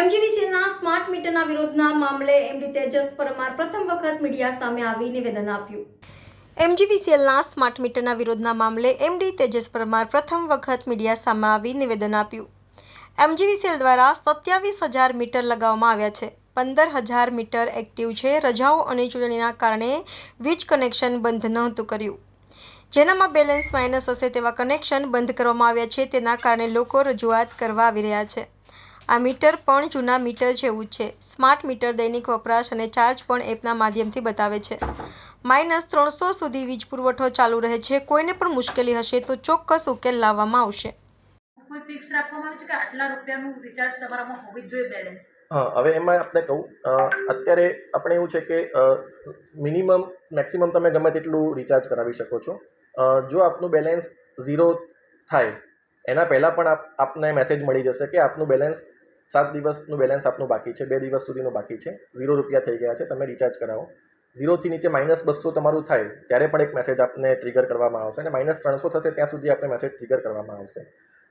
એમજીવીસીએલના smart મીટરના વિરોધના મામલે એમડી તેજસ પરમાર પ્રથમ વખત મીડિયા સામે આવી નિવેદન આપ્યું. એમજીવીસીએલના સ્માર્ટ મીટરના વિરોધના મામલે એમડી તેજસ પરમાર પ્રથમ વખત મીડિયા સામે આવી નિવેદન આપ્યું. એમજીવીસીએલ દ્વારા સત્યાવીસ હજાર મીટર લગાવવામાં આવ્યા છે. પંદર હજાર મીટર એક્ટિવ છે. રજાઓ અને ચૂંટણીના કારણે વીજ કનેક્શન બંધ નહોતું કર્યું. જેનામાં બેલેન્સ માઇનસ હશે તેવા કનેક્શન બંધ કરવામાં આવ્યા છે. તેના કારણે લોકો રજૂઆત કરવા આવી રહ્યા છે. આ મીટર પણ જૂના મીટર જેવું જ છે. સ્માર્ટ મીટર દૈનિક વપરાશ અને ચાર્જ પણ એપના માધ્યમથી બતાવે છે. માઇનસ ત્રણસો સુધી વીજ પુરવઠો ચાલુ રહે છે. કોઈને પણ મુશ્કેલી હશે તો ચોક્કસ ઉકેલ લાવવામાં આવશે. કોઈ ફિક્સ રાખવામાં આવે છે કે આટલા રૂપિયાનું રિચાર્જ તમારામાં હોવી જ જોઈએ બેલેન્સ હા હવે એમાં આપણે કહું અ, અત્યારે આપણે એવું છે કે મિનિમમ મેક્સિમમ તમે ગમે તેટલું રિચાર્જ કરાવી શકો છો. અ, જો આપનું બેલેન્સ ઝીરો થાય એના પહેલાં પણ આપ આપને મેસેજ મળી જશે કે આપનું બેલેન્સ સાત દિવસનું બેલેન્સ આપનું બાકી છે, બે દિવસ સુધીનું બાકી છે. ઝીરો રૂપિયા થઈ ગયા છે, તમે રિચાર્જ કરાવો. ઝીરોથી નીચે માઇનસ બસો તમારું થાય, ત્યારે પણ એક મેસેજ આપને ટ્રિગર કરવામાં આવશે અને માઇનસ ત્રણસો થશે ત્યાં સુધી આપણે મેસેજ ટ્રિગર કરવામાં આવશે.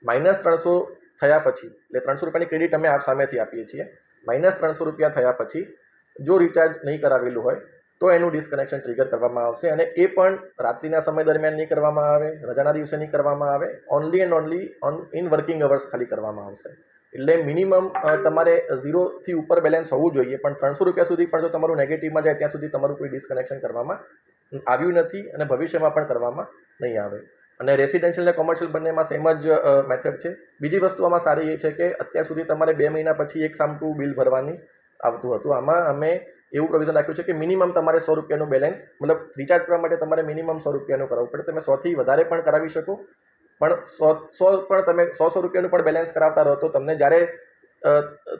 માઇનસ ત્રણસો થયા પછી, એટલે ત્રણસો રૂપિયાની ક્રેડિટ અમે આપ સામેથી આપીએ છીએ. માઇનસ ત્રણસો રૂપિયા થયા પછી, જો રિચાર્જ નહીં કરાવેલું હોય, તો એનું ડિસ્કનેક્શન ટ્રિગર કરવામાં આવશે અને એ પણ રાત્રિના સમય દરમિયાન નહીં કરવામાં આવે, રજાના દિવસે નહીં કરવામાં આવે only and only on in working hours ખાલી કરવામાં આવશે. એટલે મિનિમમ તમારે ઝીરોથી ઉપર બેલેન્સ હોવું જોઈએ. પણ ત્રણસો રૂપિયા સુધી પણ જો તમારું નેગેટિવમાં જાય, ત્યાં સુધી તમારું કોઈ ડિસ્કનેક્શન કરવામાં આવ્યું નથી અને ભવિષ્યમાં પણ કરવામાં નહીં આવે. અને રેસિડેન્શિયલ અને કોમર્શિયલ બંનેમાં સેમ જ મેથડ છે. બીજી વસ્તુ આમાં સારી એ છે કે અત્યાર સુધી તમારે બે મહિના પછી એક સામટું બિલ ભરવાની આવતું હતું. આમાં અમે એવું પ્રોવિઝન રાખ્યું છે કે મિનિમમ તમારે સો રૂપિયાનું બેલેન્સ મતલબ રિચાર્જ કરવા માટે તમારે મિનિમમ સો રૂપિયાનું કરવું પડે. તમે સોથી વધારે પણ કરાવી શકો. પણ સો સો પણ તમે સો સો રૂપિયાનું પણ બેલેન્સ કરાવતા રહો તો તમને જ્યારે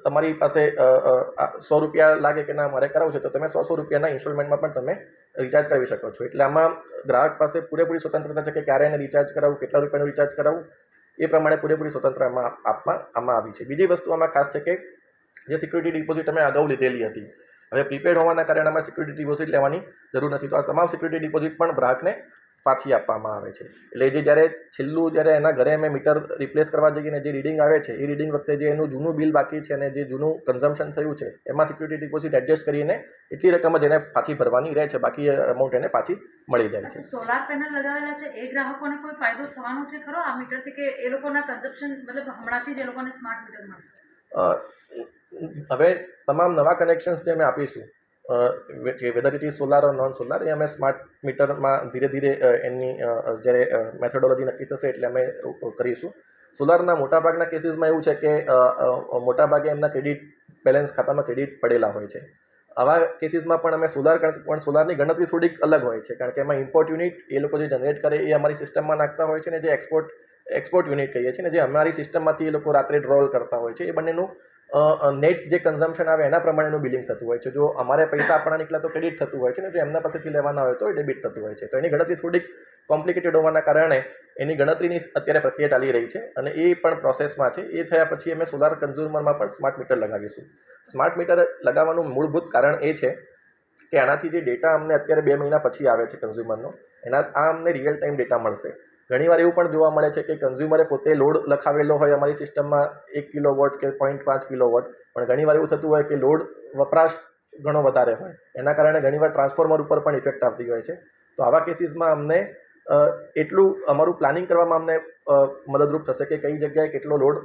તમારી પાસે સો રૂપિયા લાગે કે ના મારે કરાવવું છે, તો તમે સો સો રૂપિયાના ઇન્સ્ટોલમેન્ટમાં પણ તમે રિચાર્જ કરાવી શકો છો. એટલે આમાં ગ્રાહક પાસે પૂરેપૂરી સ્વતંત્રતા છે કે ક્યારે એને રિચાર્જ કરાવવું, કેટલા રૂપિયાનું રિચાર્જ કરાવવું, એ પ્રમાણે પૂરેપૂરી સ્વતંત્ર આમાં આપમાં, આમાં આવી છે. બીજી વસ્તુ આમાં ખાસ છે કે, જે સિક્યુરિટી ડિપોઝિટ અમે અગાઉ લીધેલી હતી, હવે પ્રીપેડ હોવાના કારણે અમારે સિક્યુરિટી ડિપોઝિટ લેવાની જરૂર નથી. તો આ તમામ સિક્યુરિટી ડિપોઝિટ પણ ગ્રાહકને પાછી આપવામાં આવે છે. એટલે જે જ્યારે છેલ્લું જ્યારે એના ઘરે અમે મીટર રિપ્લેસ કરવા જઈને જે રીડિંગ આવે છે એ રીડિંગ વખતે જે એનું જૂનું બિલ બાકી છે અને જે જૂનું કન્ઝમ્પશન થયું છે એમાં સિક્યુરિટી ડિપોઝિટ એડજસ્ટ કરીને એટલી રકમ જ એને પાછી ભરવાની રહે છે. બાકી અમાઉન્ટ એને પાછી મળી જાય છે. સોલાર પેનલ લગાવેલા છે એ ગ્રાહકોને કોઈ ફાયદો થવાનો છે ખરો? આ મીટરથી કે એ લોકોના કન્ઝપ્શન મતલબ હમણાંથી જ એ લોકોને સ્માર્ટ મીટર મળશે? હવે તમામ નવા કનેક્શન્સ જે અમે આપીશું જે whether it is solar non solar એ અમે સ્માર્ટ મીટરમાં ધીરે ધીરે એમની જ્યારે મેથોડોલોજી નક્કી થશે એટલે અમે કરીશું. સોલારના મોટાભાગના કેસીસમાં એવું છે કે મોટાભાગે એમના ક્રેડિટ બેલેન્સ ખાતામાં ક્રેડિટ પડેલા હોય છે. આવા કેસીસમાં પણ અમે સોલાર પણ સોલારની ગણતરી થોડીક અલગ હોય છે. કારણ કે એમાં ઇમ્પોર્ટ યુનિટ એ લોકો જે જનરેટ કરે એ અમારી સિસ્ટમમાં નાખતા હોય છે ને જે એક્સપોર્ટ એક્સપોર્ટ યુનિટ કહીએ છીએ ને જે અમારી સિસ્ટમમાંથી એ લોકો રાત્રે ડ્રોલ કરતા હોય છે. એ બંનેનું નેટ જે કન્ઝમ્પશન આવે એના પ્રમાણેનું બિલિંગ થતું હોય છે. જો અમારે પૈસા આપણા નીકળ્યા તો ક્રેડિટ થતું હોય છે ને, જો એમના પાસેથી લેવાના હોય તો ડેબિટ થતું હોય છે. તો એની ગણતરી થોડીક કોમ્પ્લિકેટેડ હોવાના કારણે એની ગણતરીની અત્યારે પ્રક્રિયા ચાલી રહી છે અને એ પણ પ્રોસેસમાં છે. એ થયા પછી અમે સોલાર કન્ઝ્યુમરમાં પણ સ્માર્ટ મીટર લગાવીશું. સ્માર્ટ મીટર લગાવવાનું મૂળભૂત કારણ એ છે કે આનાથી જે ડેટા અમને અત્યારે બે મહિના પછી આવે છે કન્ઝ્યુમરનો એના, આ અમને રિયલ ટાઈમ ડેટા મળશે. ઘણીવાર એવું પણ જોવા મળે છે કે કન્ઝ્યુમરે પોતે લોડ લખાવેલો હોય અમારી સિસ્ટમમાં એક કિલો વોટ કે પોઈન્ટ પાંચ કિલો વોટ પણ ઘણીવાર એવું થતું હોય કે લોડ વપરાશ ઘણો વધારે હોય. એના કારણે ઘણીવાર ટ્રાન્સફોર્મર ઉપર પણ ઇફેક્ટ આવતી હોય છે. તો આવા કેસીસમાં અમને એટલું અમારું પ્લાનિંગ કરવામાં અમને મદદરૂપ થશે કે કઈ જગ્યાએ કેટલો લોડ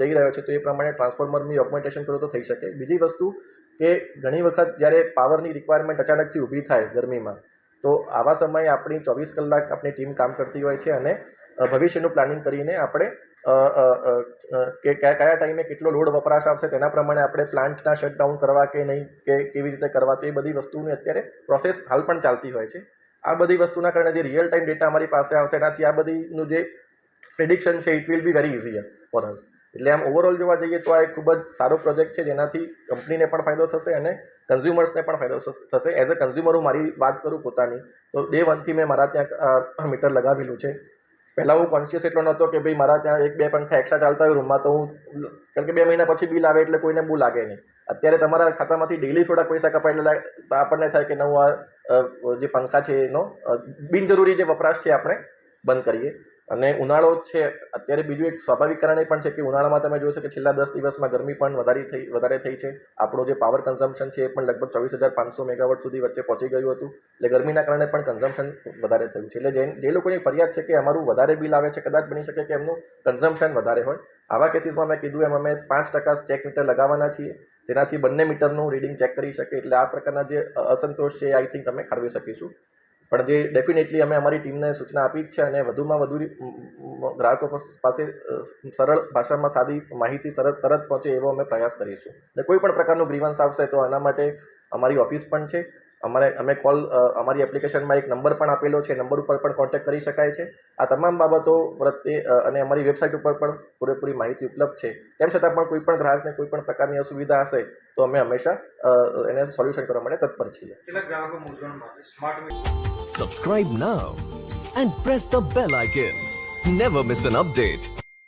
જઈ રહ્યો છે તો એ પ્રમાણે ટ્રાન્સફોર્મરની ઓગમેન્ટેશન કરો તો થઈ શકે. બીજી વસ્તુ કે ઘણી વખત જ્યારે પાવરની રિક્વાયરમેન્ટ અચાનકથી ઊભી થાય ગરમીમાં તો આવા સમયે આપણી ચોવીસ કલાક આપણી ટીમ કામ કરતી હોય છે અને ભવિષ્યનું પ્લાનિંગ કરીને આપણે કે કયા કયા ટાઈમે કેટલો લોડ વપરાશ આવશે તેના પ્રમાણે આપણે પ્લાન્ટના શટડાઉન કરવા કે નહીં, કે કેવી રીતે કરવા તો એ બધી વસ્તુની અત્યારે પ્રોસેસ હાલ પણ ચાલતી હોય છે. આ બધી વસ્તુના કારણે જે રિયલ ટાઈમ ડેટા અમારી પાસે આવશે એનાથી આ બધીનું જે પ્રિડિક્શન છે it will be very easier for us એટલે આમ ઓવરઓલ જોવા જઈએ તો આ એક ખૂબ જ સારો પ્રોજેક્ટ છે, જેનાથી કંપનીને પણ ફાયદો થશે અને કન્ઝ્યુમર્સને પણ ફાયદો થશે. એઝ અ કન્ઝ્યુમર હું મારી વાત કરું પોતાની, તો ડે વનથી મેં મારા ત્યાં મીટર લગાવેલું છે. પહેલાં હું કોન્શિયસ એટલો નહોતો કે ભાઈ મારા ત્યાં એક બે પંખા એક્સ્ટ્રા ચાલતા હોય રૂમમાં તો હું કારણ કે બે મહિના પછી બિલ આવે એટલે કોઈને બહુ લાગે નહીં. અત્યારે તમારા ખાતામાંથી ડેલી થોડાક પૈસા કપાય એટલે તો આપણને થાય કે નવું આ જે પંખા છે એનો બિનજરૂરી જે વપરાશ છે આપણે બંધ કરીએ. અને ઉનાળો છે, અત્યારે બીજું એક સ્વાભાવિક કારણ એ પણ છે કે ઉનાળામાં તમે જોશો કે છેલ્લા દસ દિવસમાં ગરમી પણ વધારી થઈ, વધારે થઈ છે. આપણો જે પાવર કન્ઝમ્પશન છે એ પણ લગભગ ચોવીસ હજાર પાંચસો મેગાવોટ સુધી વચ્ચે પહોંચી ગયું હતું. એટલે ગરમીના કારણે પણ કન્ઝમ્પશન વધારે થયું છે. એટલે જે જે લોકોની ફરિયાદ છે કે અમારું વધારે બિલ આવે છે, કદાચ બની શકે કે એમનું કન્ઝમ્પશન વધારે હોય. આવા કેસીસમાં મેં કીધું એમ, અમે પાંચ ટકા ચેક મીટર લગાવવાના છીએ. જેનાથી બંને મીટરનું રીડિંગ ચેક કરી શકે. એટલે આ પ્રકારના જે અસંતોષ છે આઈ થિંક અમે ખરવી શકીશું. પણ જે ડેફિનેટલી અમે અમારી ટીમને સૂચના આપી જ છે અને વધુમાં વધુ ગ્રાહકો પાસે સરળ ભાષામાં સાદી માહિતી સરળ તરત પહોંચે એવો અમે પ્રયાસ કરીશું ને કોઈ પણ પ્રકારનું ગ્રીવન્સ આવશે તો આના માટે અમારી ઓફિસ પણ છે. અમારે અમે કોલ અમારી એપ્લિકેશનમાં એક નંબર પણ આપેલો છે. નંબર ઉપર પણ કોન્ટેક્ટ કરી શકાય છે. આ તમામ બાબતો પ્રત્યે અને અમારી વેબસાઇટ ઉપર પણ પૂરેપૂરી માહિતી ઉપલબ્ધ છે. તેમ છતાં પણ કોઈ પણ ગ્રાહકને કોઈ પણ પ્રકારની અસુવિધા હશે તો અમે હંમેશા એને સોલ્યુશન કરવા માટે તત્પર છીએ. Subscribe now and press the bell icon never miss an the